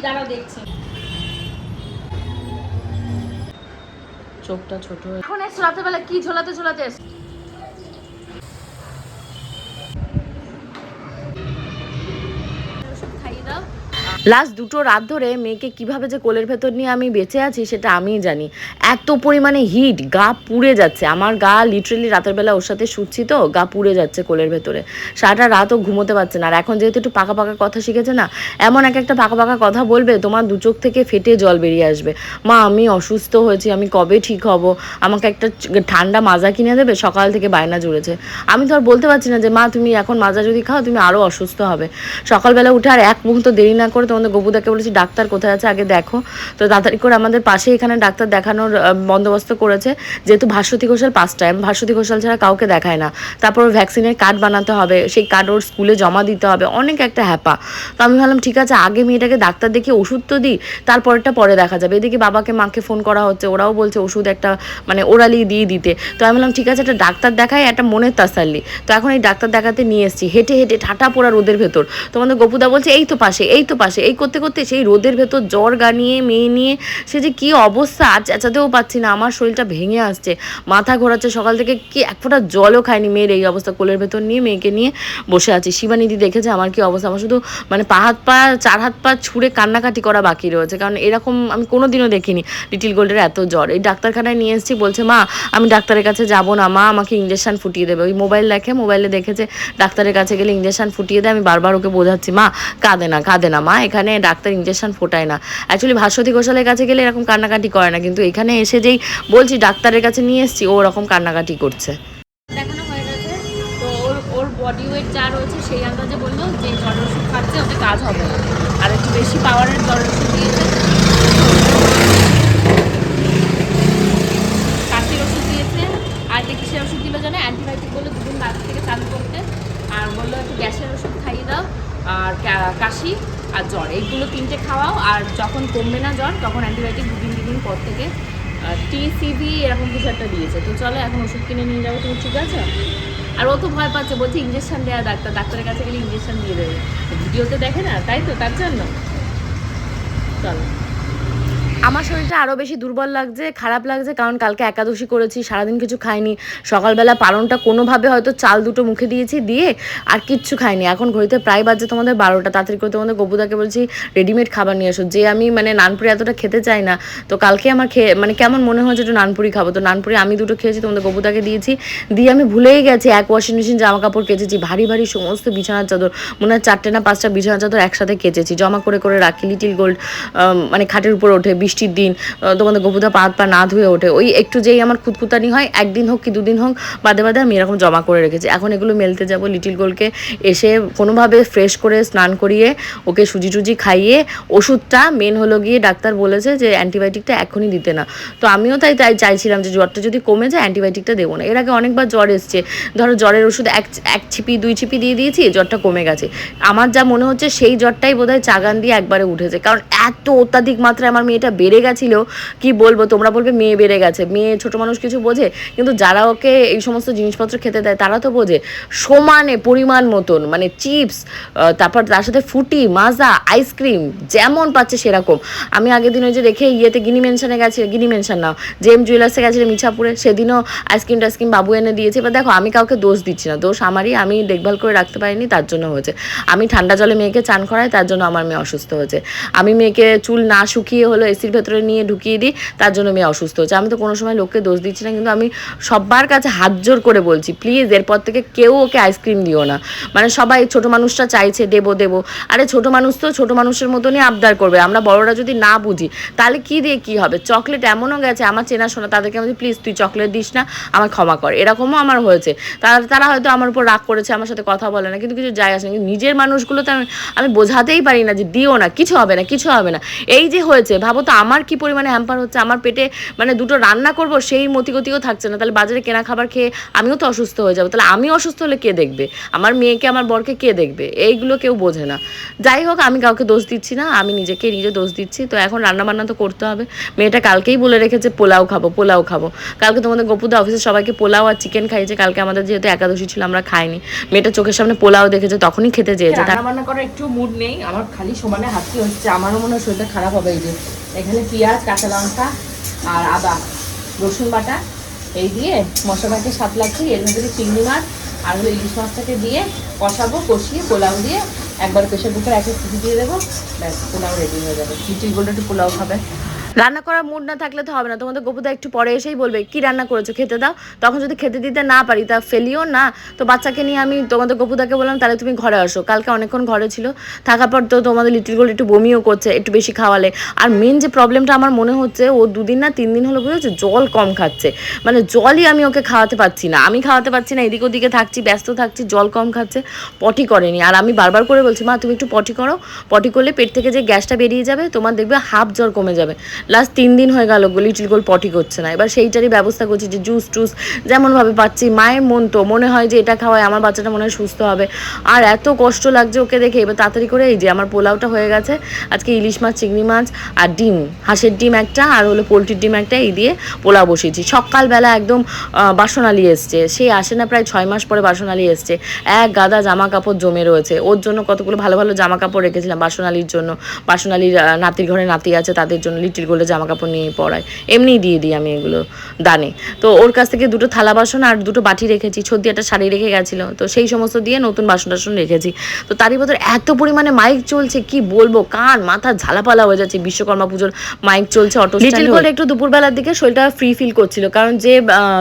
দাঁড়াও দেখছি চোখটা ছোট এখন এসে রাতের বেলা কি ঝোলাতে ঝোলাতে এসছো? লাস্ট দুটো রাত ধরে মেয়েকে কীভাবে যে কোলের ভেতর নিয়ে আমি বেঁচে আছি সেটা আমিই জানি। এত পরিমাণে হিট গা পুড়ে যাচ্ছে। আমার গা লিটারেলি রাতের বেলা ওর সাথে শুচ্ছি তো, গা পুড়ে যাচ্ছে কোলের ভেতরে। সারাটা রাতও ঘুমোতে পারছে না। আর এখন যেহেতু একটু পাকা পাকা কথা শিখেছে না, এমন এক একটা পাকা পাকা কথা বলবে, তোমার দু চোখ থেকে ফেটে জল বেরিয়ে আসবে। মা, আমি অসুস্থ হয়েছি, আমি কবে ঠিক হব? আমাকে একটা ঠান্ডা মাজা কিনে দেবে? সকাল থেকে বায়না জুড়েছে। আমি তো আর বলতে পারছি না যে, মা, তুমি এখন মাজা যদি খাও, তুমি আরও অসুস্থ হবে। সকালবেলা উঠে আর এক মুহূর্ত দেরি না করে তোমাদের গবুদাকে বলেছি, ডাক্তার কোথায় আছে? আগে দেখো। তো তাড়াতাড়ি করে আমাদের পাশে এখানে ডাক্তার দেখানোর বন্দোবস্ত করেছে, যেহেতু ভাস্বতী ঘোষাল পাঁচ টাইম ভাস্বতী ঘোষাল ছাড়া কাউকে দেখায় না। তারপর ভ্যাকসিনের কার্ড বানাতে হবে, সেই কার্ড ওর স্কুলে জমা দিতে হবে, অনেক একটা হ্যাপা। তো আমি ভাবলাম, ঠিক আছে, আগে মেয়েটাকে ডাক্তার দেখিয়ে ওষুধ তো দিই তারপরটা পরে দেখা যাবে। এদিকে বাবাকে, মাকে ফোন করা হচ্ছে, ওরাও বলছে ওষুধ একটা মানে ওরালি দিয়ে দিতে। তো আমি বললাম ঠিক আছে, একটা ডাক্তার দেখাই, একটা মনের তাসাল্লি। তো এখন এই ডাক্তার দেখাতে নিয়ে এসেছি। হেঁটে হেঁটে ঠাটা পোড়া রোদের ভেতর। তোমাদের গপুদা বলছে, এই তো পাশে, এই তো পাশে। এই করতে করতে সেই রোদের ভেতর জ্বর গানিয়ে মেয়ে নিয়ে, সে যে কি অবস্থা আর চেঁচাতেও পাচ্ছি না। আমার শরীরটা ভেঙে আসছে। মাথা ঘোরাচ্ছে সকাল থেকে, কি এক ফোঁটা জলও খায়নি মেয়ের এই অবস্থা। কোলের ভেতর নিয়ে মেয়েকে নিয়ে বসে আছি। শিবানিদি দেখেছে আমার কি অবস্থা। আমার শুধু মানে পা হাত পা, চার হাত পা ছুঁড়ে কান্নাকাটি করা বাকি রয়েছে। কারণ এরকম আমি কোনোদিনও দেখিনি লিটিল গোল্ডের এত জ্বর। এই ডাক্তারখানায় নিয়ে এসেছি, বলছে, মা, আমি ডাক্তারের কাছে যাব না। মা আমাকে ইঞ্জেকশন ফুটিয়ে দেবে। ওই মোবাইল দেখে মোবাইলে দেখেছে, ডাক্তারের কাছে গেলে ইঞ্জেকশন ফুটিয়ে দেয়। আমি বারবার ওকে বোঝাচ্ছি, মা, কাঁদে না কাঁদে না, মা, এখানে ডাক্তার ইঞ্জেকশন ফোটায় না। অ্যাকচুয়ালি ভাস্বতী ঘোষালের কাছে গেলে এরকম কান্নাকাটি করে না, কিন্তু এখানে এসে যেই বলছি ডাক্তারের কাছে নিয়ে এসেছি, ও ওরকম কান্নাকাটি করছে। দেখানো হয়ে গেছে, তো ওর ওর বডি যা রয়েছে সেই আন্দাজে বলল খাচ্ছে, ওতে কাজ হবে না। আর একটু বেশি পাওয়ারের ওষুধ দিয়েছে। কাশির ওষুধ দিয়েছে। আর ওষুধ অ্যান্টিবায়োটিক দুদিন থেকে চালু আর বলল একটু গ্যাসের ওষুধ খাইয়ে দাও। আর কাশি আর জ্বর। এইগুলো তিনটে খাওয়াও, আর যখন কমবে না জ্বর, তখন অ্যান্টিবায়োটিক দুদিন দুদিন পর থেকে টিসিবি এরকম কিছু একটা দিয়েছে। তো চলো, এখন ওষুধ কিনে নিয়ে যাব তুমি, ঠিক আছে? আর ও তো ভয় পাচ্ছে, বলছে ইঞ্জেকশন দেওয়া ডাক্তার, ডাক্তারের কাছে গেলে ইঞ্জেকশন দিয়ে দেবে। ভিডিওতে দেখে না, তাই তো? তার জন্য। চলো। আমার শরীরটা আরও বেশি দুর্বল লাগছে, খারাপ লাগছে, কারণ কালকে একাদশী করেছি, সারাদিন কিছু খাইনি। সকালবেলা পালনটা কোনোভাবে হয়তো চাল দুটো মুখে দিয়েছি, দিয়ে আর কিচ্ছু খাইনি। এখন ঘড়িতে প্রায় বাজছে তোমাদের বারোটা, তাড়াতাড়ি করে তোমাদের গবুদাকে বলছি রেডিমেড খাবার নিয়ে আসো যে আমি মানে নানপুরি এতটা খেতে চাই না, তো কালকে আমার খেয়ে মানে কেমন মনে হয়েছে একটু নানপুরি খাব? তো নানপুরি আমি দুটো খেয়েছি, তোমাদের গবুদাকে দিয়েছি। দিয়ে আমি ভুলেই গেছি, এক ওয়াশিং মেশিন জামা কাপড় কেচেছি, ভারী ভারী সমস্ত বিছানার চাদর, মনে হয় চারটে না পাঁচটা বিছানার চাদর একসাথে কেচেছি, জমা করে করে রাখি লিটিল গোল্ড মানে খাটের উপর ওঠে বৃষ্টির দিন তোমাদের গপুদা পা হাত পা না ধুয়ে ওঠে। ওই একটু যেই আমার খুঁতখুতানি হয়, একদিন হোক কি দুদিন হোক, বাদে বাদে আমি এরকম জমা করে রেখেছি। এখন এগুলো মেলতে যাব লিটিল গোলকে, এসে কোনোভাবে ফ্রেশ করে স্নান করিয়ে ওকে সুজি টুজি খাইয়ে, ওষুধটা মেন হলো গিয়ে ডাক্তার বলেছে যে অ্যান্টিবায়োটিকটা এখনই দিতে না। তো আমিও তাই তাই চাইছিলাম যে জ্বরটা যদি কমে যায়, অ্যান্টিবায়োটিকটা দেবো না। এর আগে অনেকবার জ্বর এসছে। ধরো জ্বরের ওষুধ এক এক ছিপি, দুই ছিপি দিয়ে দিয়েছি, জ্বরটা কমে গেছে। আমার যা মনে হচ্ছে সেই জ্বরটাই বোধহয় চাগান দিয়ে একবারে উঠেছে। কারণ এত অত্যাধিক মাত্রায় আমার মেয়েটা বেড়ে গেছিল, কি বলব, তোমরা বলবে মেয়ে বেড়ে গেছে, মেয়ে ছোট মানুষ কিছু বোঝে, কিন্তু যারা ওকে এই সমস্ত জিনিসপত্র খেতে দেয়, তারা তো বোঝে, সমানে পরিমাণ মতন মানে চিপস তারপর তার সাথে ফুটি, মাজা আইসক্রিম যেমন পাচ্ছে সেরকম। আমি আগের দিন ওই যে দেখে ইয়েতে গিনি মেনশনে গেছি, গিনি মেনশন নাও জেম জুয়েলার্সে গেছিলাম মিছাপুরে সেদিনও আইসক্রিম টাইসক্রিম বাবু এনে দিয়েছে, এবার দেখো, আমি কাউকে দোষ দিচ্ছি না, দোষ আমারই, আমি দেখভাল করে রাখতে পারিনি, তার জন্য হয়েছে। আমি ঠান্ডা জলে মেয়েকে চান করাই, তার জন্য আমার মেয়ে অসুস্থ হয়েছে। আমি মেয়েকে চুল না শুকিয়ে হলো এসির ভেতরে নিয়ে ঢুকিয়ে দিই, তার জন্য মেয়ে অসুস্থ হচ্ছে। আমি তো কোনো সময় লোককে দোষ দিচ্ছি না, কিন্তু আমি সবার কাছে হাত জোর করে বলছি, প্লিজ, এরপর থেকে কেউ ওকে আইসক্রিম দিও না। মানে সবাই ছোট মানুষটা চাইছে, দেবো দেবো। আরে ছোট মানুষ তো ছোট মানুষের মতনই আবদার করবে, আমরা বড়রা যদি না বুঝি, তাহলে কি দিয়ে কি হবে? চকলেট এমনও গেছে, আমার চেনাশোনা তাদেরকে আমি প্লিজ, তুই চকলেট দিস না, আমার ক্ষমা কর। এরকমও আমার হয়েছে। তারা তারা হয়তো আমার উপর রাগ করেছে, আমার সাথে কথা বলে না, কিন্তু কিছু যায় আসে না। কিন্তু নিজের মানুষগুলো তো আমি আমি বোঝাতেই পারি না যে দিও না, কিছু হবে না, কিছু হবে না। এই যে হয়েছে, ভাবো তো আমার কি পরিমাণে হ্যাম্পার হচ্ছে? আমার পেটে মানে দুটো রান্না করব সেই মতিগতিও থাকছে না। তাহলে বাজারে কেনা খাবার খেয়ে আমিও তো অসুস্থ হয়ে যাব। তাহলে আমি অসুস্থ হলে কে দেখবে? আমার মেয়েকে আমার বরকে কে দেখবে? এইগুলো কেউ বোঝে না। যাই হোক আমি কাউকে দোষ দিচ্ছি না। আমি নিজেকে নিজে দোষ দিচ্ছি। তো এখন রান্না বান্না তো করতে হবে। মেয়েটা কালকেই বলে রেখেছে পোলাও খাব পোলাও খাব। কালকে তোমাদের গোপুদা অফিসে সবাইকে পোলাও আর চিকেন খাইয়েছে। কালকে আমাদের যেহেতু একাদশী ছিল আমরা খাইনি। মেয়েটা চোখের সামনে পোলাও দেখেছে তখনই খেতে চেয়েছে। রান্না বান্না করার একটু মুড নেই। আমার খালি সমানে হাঁচি হচ্ছে। আমারও মনে হয় শরীরটা খারাপ হবে এই যে। এখানে পেঁয়াজ, কাঁচা লঙ্কা আর আদা, রসুন বাটা এই দিয়ে মশলাটাকে লাগছি এর মধ্যে চিংড়ি মাছ আর হলো ইলিশ মাছটাকে দিয়ে কষাবো, কষিয়ে পোলাও দিয়ে একবার প্রেশার কুকার একটা সিটি দিয়ে দেবো। ব্যাস, পোলাও রেডি হয়ে যাবে। খিচুড়ি গোল্ড একটু পোলাও খাবে। রান্না করার মুড না থাকলে তো হবে না। তোমাদের গোপুদা একটু পরে এসেই বলবে, কি রান্না করেছ? খেতে দাও। তখন যদি খেতে দিতে না পারি, তা ফেলিও না। তো বাচ্চাকে নিয়ে আমি তোমাদের গোপুদাকে বললাম, তাহলে তুমি ঘরে আসো। কালকে অনেকক্ষণ ঘরে ছিল। থাকার পর তো তোমাদের লিটিল গোল্ড একটু বমিও করছে, একটু বেশি খাওয়ালে। আর মেন যে প্রবলেমটা আমার মনে হচ্ছে, ও দুদিন না তিন দিন হলো বুঝেছ জল কম খাচ্ছে। মানে জলই আমি ওকে খাওয়াতে পারছি না। আমি খাওয়াতে পারছি না, এদিক ওদিকে থাকছি, ব্যস্ত থাকছি, জল কম খাচ্ছে, পটি করেনি। আর আমি বারবার করে বলছি, মা, তুমি একটু পটি করো। পটি করলে পেট থেকে যে গ্যাসটা বেরিয়ে যাবে, তোমার দেখবে হাফ জ্বর কমে যাবে। লাস্ট তিন দিন হয়ে গেল লিটিল গোল পটি করছে না। এবার সেইটারই ব্যবস্থা করছি যে জুস টুস যেমনভাবে পাচ্ছি, মায়ের মন তো, মনে হয় যে এটা খাওয়ায় আমার বাচ্চাটা মনে হয় সুস্থ হবে। আর এত কষ্ট লাগছে ওকে দেখে, এবার তাড়াতাড়ি করে এই যে আমার পোলাওটা হয়ে গেছে, আজকে ইলিশ মাছ, চিংড়ি মাছ আর ডিম, হাঁসের ডিম একটা আর হলো পোলট্রির ডিম একটা, এই দিয়ে পোলাও বসিয়েছি। সকালবেলা একদম বাসনালি এসছে। সে আসে না প্রায় ছয় মাস পরে বাসনালি এসছে। এক গাদা জামা কাপড় জমে রয়েছে। ওর জন্য কতগুলো ভালো ভালো জামা কাপড় রেখেছিলাম বাসনালির জন্য। বাসনালির নাতির ঘরে নাতি আছে, তাদের জন্য লিটিল গোল্ডের জামা কাপড় নিয়ে পড়াই এমনিই দিয়ে দিই আমি এগুলো দানে। তো ওর কাছ থেকে দুটো থালা বাসন আর দুটো বাটি রেখেছি সর্দি একটা শাড়ি রেখে গেছিল। তো সেই সমস্ত দিয়ে নতুন বাসন টাসন রেখেছি। তো তারই ভেতর এত পরিমাণে মাইক চলছে কি বলব? কান মাথা ঝালাপালা হয়ে যাচ্ছে। বিশ্বকর্মা পুজোর মাইক চলছে অটো লিটিল গোল্ড একটু দুপুরবেলার দিকে শরীরটা ফ্রি ফিল করছিল। কারণ যে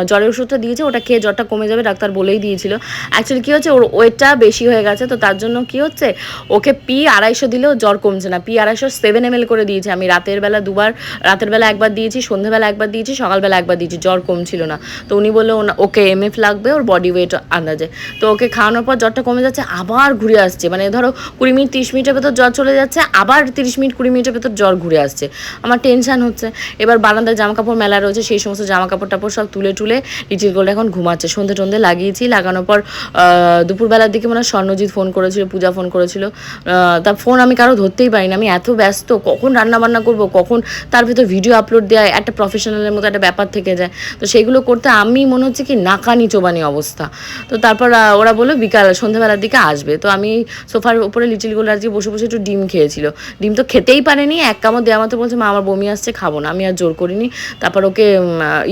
জ্বরের ওষুধটা দিয়েছে ওটা খেয়ে জ্বরটা কমে যাবে ডাক্তার বলেই দিয়েছিল। অ্যাকচুয়ালি কি হচ্ছে ওর ওয়েটটা বেশি হয়ে গেছে। তো তার জন্য কি হচ্ছে ওকে পি আড়াইশো দিলেও জ্বর কমছে না। পি আড়াইশো সেভেন এম করে দিয়েছে। আমি রাতের বেলা দুবার রাতের বেলা একবার দিয়েছি সন্ধ্যেবেলা একবার দিয়েছি, সকালবেলা একবার দিয়েছি, জ্বর কমছিল না। তো উনি বলল ওকে এম এফ লাগবে, ওর বডি ওয়েট আন্দাজে। তো ওকে খাওয়ানোর পর জ্বরটা কমে যাচ্ছে, আবার ঘুরে আসছে। মানে ধরো কুড়ি মিনিট, তিরিশ মিনিটের ভেতর জ্বর চলে যাচ্ছে, আবার তিরিশ মিনিট, কুড়ি মিনিটের ভেতর জ্বর ঘুরে আসছে। আমার টেনশন হচ্ছে। এবার বারান্দায় জামা কাপড় মেলা রয়েছে, সেই সমস্ত জামা কাপড় টাপড় সব তুলে টুলে লিটিল গোল্ড এখন ঘুমাচ্ছে। সন্ধে টন্ধে লাগিয়েছি, লাগানোর পর দুপুরবেলার দিকে মনে হয় স্বর্ণজিৎ ফোন করেছিল, পূজা ফোন করেছিল। তার ফোন আমি কারও ধরতেই পারি না আমি এত ব্যস্ত, কখন রান্না বান্না করব, কখন তার ভিতর ভিডিও আপলোড দেওয়া একটা প্রফেশনালের মতো একটা ব্যাপার থেকে যায়। তো সেইগুলো করতে আমি মনে হচ্ছে কি নাকানি চোবানি অবস্থা। তো তারপর ওরা বলল বিকাল, সন্ধ্যাবেলার দিকে আসবে। তো আমি সোফার উপরে লিটিল গোল্ড আজকে বসে বসে একটু ডিম খেয়েছিল। ডিম তো খেতেই পারেনি, এক কামড় দেওয়া মতো বলছে, মা, আমার বমি আসছে, খাব না। আমি আর জোর করিনি। তারপর ওকে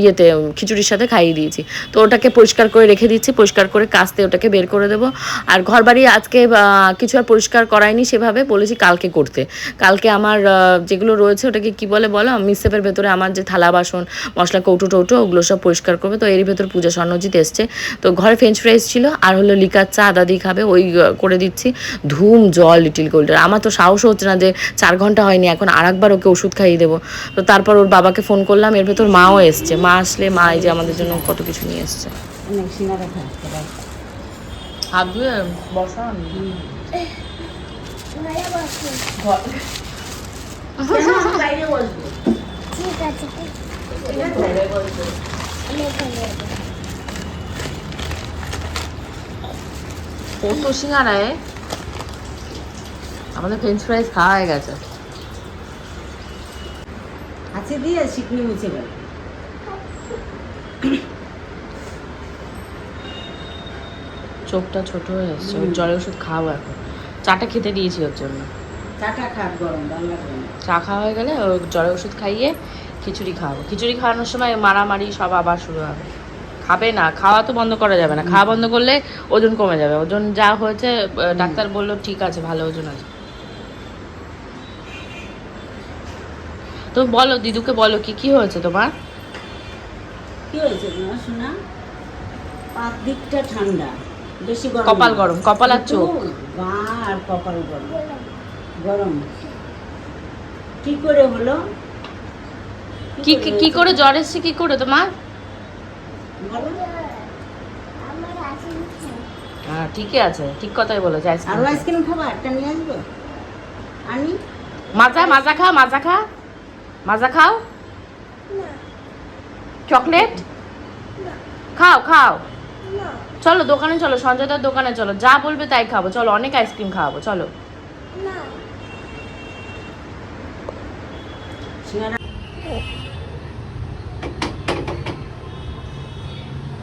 ইয়েতে খিচুড়ির সাথে খাইয়ে দিয়েছি। তো ওটাকে পরিষ্কার করে রেখে দিচ্ছি, পরিষ্কার করে কাস্তে ওটাকে বের করে দেবো। আর ঘর বাড়ি আজকে কিছু আর পরিষ্কার করায়নি সেভাবে, বলেছি কালকে করতে। কালকে আমার যেগুলো রয়েছে, ওটাকে কী বলে? বলো মিসেপের ভেতরে আমার যে থালা বাসন মশলা কৌটো টৌটো ওগুলো সব পরিষ্কার করবে তো এর ভেতর পূজা স্বর্ণজিৎ এসছে। তো ঘরে ফ্রেঞ্চ ফ্রাইজ ছিল আর হলো লিকার চা আদা দিয়ে খাবে ওই করে দিচ্ছি। ধুম জল লিটিল গোল্ডের আমার তো সাহস হচ্ছে না যে চার ঘণ্টা হয়নি এখন আর একবার ওকে ওষুধ খাইয়ে দেবো। তো তারপর ওর বাবাকে ফোন করলাম এর ভেতর মাও এসছে। মা আসলে মা এই যে আমাদের জন্য কত কিছু নিয়ে এসছে। হাত ধুয়ে বসা বাইরে বসবো ঠিক আছে কত সিঙ্গারা এ? আমাদের ফ্রেঞ্চ ফ্রাইজ খাওয়া হয়ে গেছে। আছে দিয়ে শিকনি মুছে গেল চোখটা ছোট হয়ে এসছে জ্বরের ওষুধ খাওয়াবো এখন। চাটা খেতে দিয়েছি ওর জন্য। চা খাওয়া হয়ে গেলে ওর জ্বরের ওষুধ খাইয়ে খিচুড়ি খাওয়াবো। খিচুড়ি খাওয়ানোর সময় মারামারি সব আবার শুরু হবে। খাবে না খাওয়া তো বন্ধ করা যাবে না। খাওয়া বন্ধ করলে ওজন কমে যাবে। ওজন যা হয়েছে ডাক্তার বলল ঠিক আছে ভালো ওজন আছে। তো বলো দিদুকে বলো কি কি হয়েছে তোমার? কি হয়েছে তোমার শোনা দিকটা ঠান্ডা বেশি গরম কপাল গরম, কপাল আর চোখ। আর কপাল গরম। গরম। কি করে হলো? কি করে? জ্বর এসছে কি করে তোমার? হ্যাঁ ঠিকই আছে ঠিক কথাই বলেছে আরও আইসক্রিম খাবা একটা নিয়ে আসব? আনি? মাজা মাজা খা মাজা খা। মাজা খাও। চকলেট? খাও খাও। চলো দোকানে চলো সঞ্জয়দার দোকানে চলো যা বলবে তাই খাব। চলো অনেক আইসক্রিম খাওয়াবো চলো।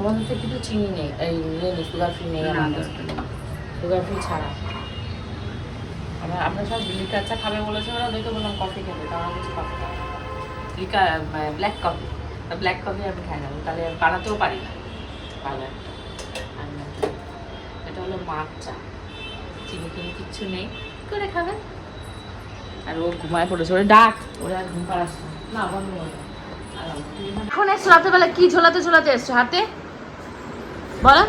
আমাদের তো কিন্তু চিনি নেই এই নেই সুগার ফ্রি নেই আমাদের সুগার ফ্রি ছাড়া। আমরা আমরা সব লিকার চা খাবে বলেছে ওরা ওদেরকে বললাম কফি খেতে তারা বলছে কফি খাবে liquor black coffee black coffee আমি খাই না তাহলে বানাতেও পারি না। না। এটা হলো মাছ চা। চিনি টিনি কিচ্ছু নেই। করে খাবে? আর ও ঘুমায় পড়েছে ওরে ডাক। ওরা আর ঘুম পাড়াচ্ছে না। বন্ধ। এখন এসছো রাতেবেলা কি ঝোলাতে ঝোলাতে এসছো? হাতে? বলো।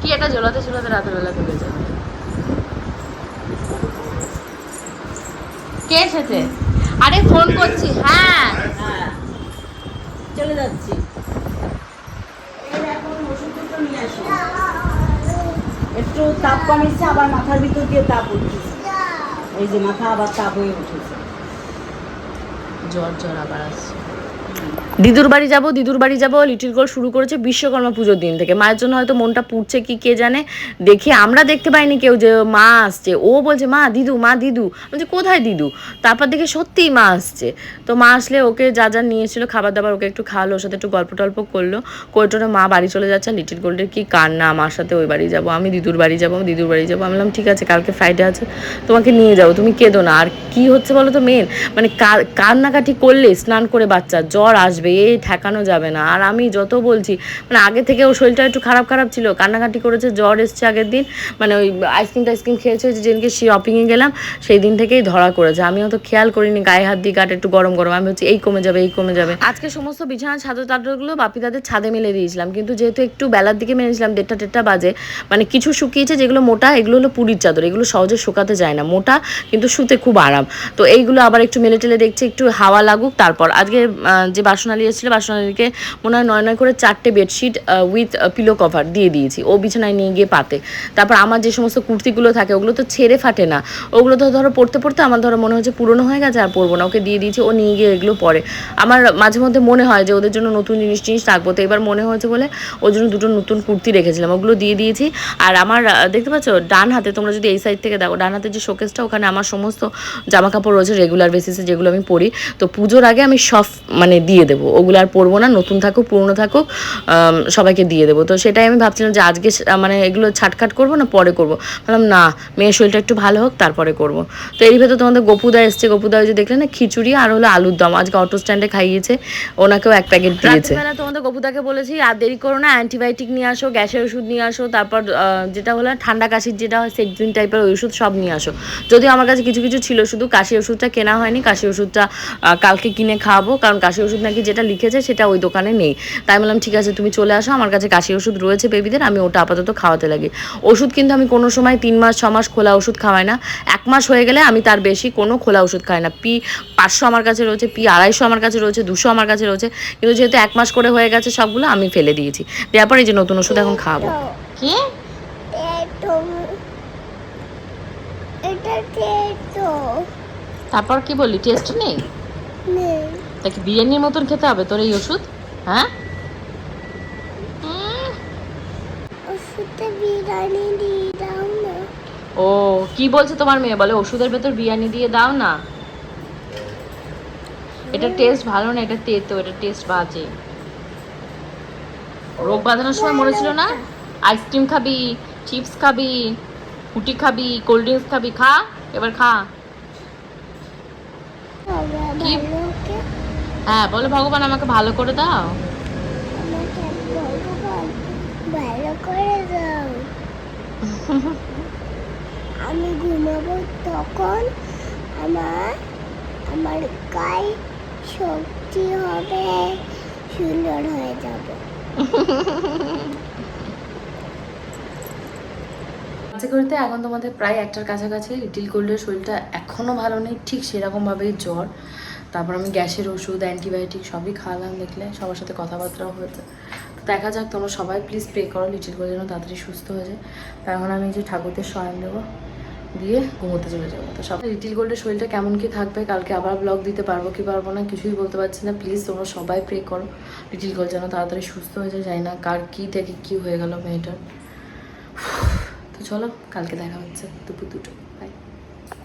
কি একটা ঝোলাতে ঝোলাতে রাতের বেলা চলে যায় কে এসেছে? আরে ফোন করছি হ্যাঁ। হ্যাঁ। চলে যাচ্ছি। একটু তাপ কমেছে, আবার মাথার ভিতর দিয়ে তাপ উঠেছে এই যে মাথা আবার তাপ হয়ে উঠেছে। জ্বর জ্বর আবার আসছে। দিদুর বাড়ি যাব, দিদুর বাড়ি যাব লিটিল গোল শুরু করেছে বিশ্বকর্মা পুজোর দিন থেকে। মায়ের জন্য হয়তো মনটা পুড়ছে, কি কে জানে? দেখি, আমরা দেখতে পাইনি কেউ যে মা আসছে। ও বলছে, মা, দিদু মা, দিদু। বলছে, কোথায় দিদু? তারপর দেখে, সত্যিই মা আসছে। তো মা আসলে ওকে যা যা নিয়ে এসেছিল খাবার দাবার ওকে একটু খাওয়ালো, ওর সাথে একটু গল্প টল্প করল কোয়েটোরে মা বাড়ি চলে যাচ্ছে লিটিল গোল্ডের কি কান্না আমার সাথে ওই বাড়ি যাব, আমি দিদুর বাড়ি যাব দিদুর বাড়ি যাব। আমি বললাম, ঠিক আছে, কালকে ফ্রাইডে আছে, তোমাকে নিয়ে যাব, তুমি কেঁদো না। আর কি হচ্ছে বলো তো মেন মানে কান্নাকাটি করলে, স্নান করে বাচ্চা, জ্বর আসবে এই ঠেকানো যাবে না। আর আমি যত বলছি মানে আগে থেকে ওর শরীরটা একটু খারাপ খারাপ ছিল, কান্নাকাটি করেছে, জ্বর এসছে আগের দিন মানে ওই আইসক্রিম টাইসক্রিম খেয়েছে যেদিনকে শপিংয়ে গেলাম, সেই দিন থেকেই ধরা করেছে। আমি তো খেয়াল করিনি, গায়ে হাত দিয়ে কাট একটু গরম গরম। আমি হচ্ছে এই কমে যাবে, এই কমে যাবে। আজকে সমস্ত বিছানা চাদর টাদরগুলো বাপি তাদের ছাদে মেলে দিয়েছিলাম। কিন্তু যেহেতু একটু বেলার দিকে মেলেছিলাম, দেড়টা দেড়টা বাজে মানে কিছু শুকিয়েছে যেগুলো মোটা, এগুলো হলো পুরীর চাদর। এগুলো সহজে শুকাতে যায় না। মোটা, কিন্তু শুতে খুব আরাম। তো এইগুলো আবার একটু মেলে টেলে দেখছি, একটু হাওয়া লাগুক, তারপর। আজকে যে যে বাসনালি এসেছিল বাসনালিকে মনে হয় নয় নয় করে চারটে বেডশিট উইথ পিলো কভার দিয়ে দিয়েছি। ও বিছানায় নিয়ে গিয়ে পাতে। তারপর আমার যে সমস্ত কুর্তিগুলো থাকে, ওগুলো তো ছেড়ে ফাটে না। ওগুলো তো ধরো পড়তে পড়তে আমার ধরো মনে হচ্ছে পুরনো হয়ে গেছে, আর পরবো না। ওকে দিয়ে দিয়েছি, ও নিয়ে গিয়ে এগুলো পরে। আমার মাঝে মধ্যে মনে হয় যে ওদের জন্য নতুন জিনিস জিনিস রাখব তো এবার মনে হয়েছে বলে ওর জন্য দুটো নতুন কুর্তি রেখেছিলাম। ওগুলো দিয়ে দিয়েছি। আর আমার দেখতে পাচ্ছ, ডান হাতে তোমরা যদি এই সাইড থেকে দেখো, ডান হাতে যে শোকেসটা ওখানে আমার সমস্ত জামা কাপড় রয়েছে রেগুলার বেসিসে যেগুলো আমি পরি। তো পুজোর আগে আমি সব মানে দিয়ে দেবো। ওগুলো আর পরবো না নতুন থাকুক পুরনো থাকুক সবাইকে দিয়ে দেবো। তো সেটাই আমি ভাবছিলাম যে আজকে মানে এগুলো ছাটখাট করব না পরে করব। ভাবলাম না মেয়ের শরীরটা একটু ভালো হোক তারপরে করব। তো এর ভেতর তোমাদের গপুদা এসছে। গপুদা ওই যে দেখলে না খিচুড়ি আর হলো আলুর দম। আজকে অটো স্ট্যান্ডে খাইয়েছে। ওনাকেও এক প্যাকেট দিয়েছে। তোমাদের গপুদাকে বলেছি আর দেরি করো না অ্যান্টিবায়োটিক নিয়ে আসো গ্যাসের ওষুধ নিয়ে আসো তারপর আহ, যেটা হলো ঠান্ডা কাশির যেটা হয় সেকজিন টাইপের ওই ওষুধ সব নিয়ে আসো। যদিও আমার কাছে কিছু কিছু ছিল শুধু কাশি ওষুধটা কেনা হয়নি। কাশি ওষুধটা কালকে কিনে খাওয়াবো কারণ কাশি ওষুধ নাকি যেটা লিখেছে সেটা ওই দোকানে নেই। তাই বললাম ঠিক আছে তুমি চলে আসো আমার কাছে কাশি ওষুধ রয়েছে বেবিদের আমি ওটা আপাতত খাওয়াতে লাগি। ওষুধ কিন্তু আমি কোনো সময় তিন মাস ছ মাস খোলা ওষুধ খাওয়াই না। এক মাস হয়ে গেলে আমি তার বেশি কোনো খোলা ওষুধ খাই না। পি পাঁচশো আমার কাছে রয়েছে পি আড়াইশো আমার কাছে রয়েছে দুশো আমার কাছে রয়েছে। কিন্তু যেহেতু এক মাস করে হয়ে গেছে সবগুলো আমি ফেলে দিয়েছি। দেওয়ার পরে যে নতুন ওষুধ এখন খাওয়াবো। কি? তারপর কি বললি? টেস্ট নেই। নেই তা কি বিরিয়ানির মতন খেতে হবে? তোর এই ওষুধ? হ্যাঁ? না। ও কি বলছে তোমার মেয়ে? বলে ওষুধের ভেতর বিরিয়ানি দিয়ে দাও না। এটা টেস্ট ভালো না এটা তেতো এটা টেস্ট বাজে। রোগ বাঁধানোর সময় মনে ছিল না? আইসক্রিম খাবি চিপস খাবি ফুটি খাবি কোল্ড ড্রিঙ্কস খাবি খা এবার খা। কি? হ্যাঁ বলো ভগবান আমাকে ভালো করে দাও। আমাকে ভগবান ভালো করে দাও। আমি ঘুমাবো তখন আমার আমার গায়ে শক্তি হবে সুন্দর হয়ে যাবে। কাছে করতে এখন তোমাদের প্রায় একটার কাছাকাছি লিটিল গোল্ডের শরীরটা এখনও ভালো নেই ঠিক সেরকমভাবেই জ্বর। তারপর আমি গ্যাসের ওষুধ, অ্যান্টিবায়োটিক সবই খাওয়ালাম দেখলে, সবার সাথে কথাবার্তাও হয়েছে দেখা যাক, তোমরা সবাই প্লিজ প্রে করো লিটিল গোল্ড যেন তাড়াতাড়ি সুস্থ হয়ে যায়। তা এখন আমি যে ঠাকুরদের শয়ন দেবো, দিয়ে ঘুমোতে চলে যাব। তো সব লিটিল গোল্ডের শরীরটা কেমন কি থাকবে, কালকে আবার ব্লগ দিতে পারব কি পারব না, কিছুই বলতে পারছি না। প্লিজ তোমরা সবাই প্রে করো লিটিল গোল্ড যেন তাড়াতাড়ি সুস্থ হয়ে যায় যায় না কার কী থেকে কী হয়ে গেল মেয়েটার। তো চলো, কালকে দেখা হচ্ছে দুপুর দুটো।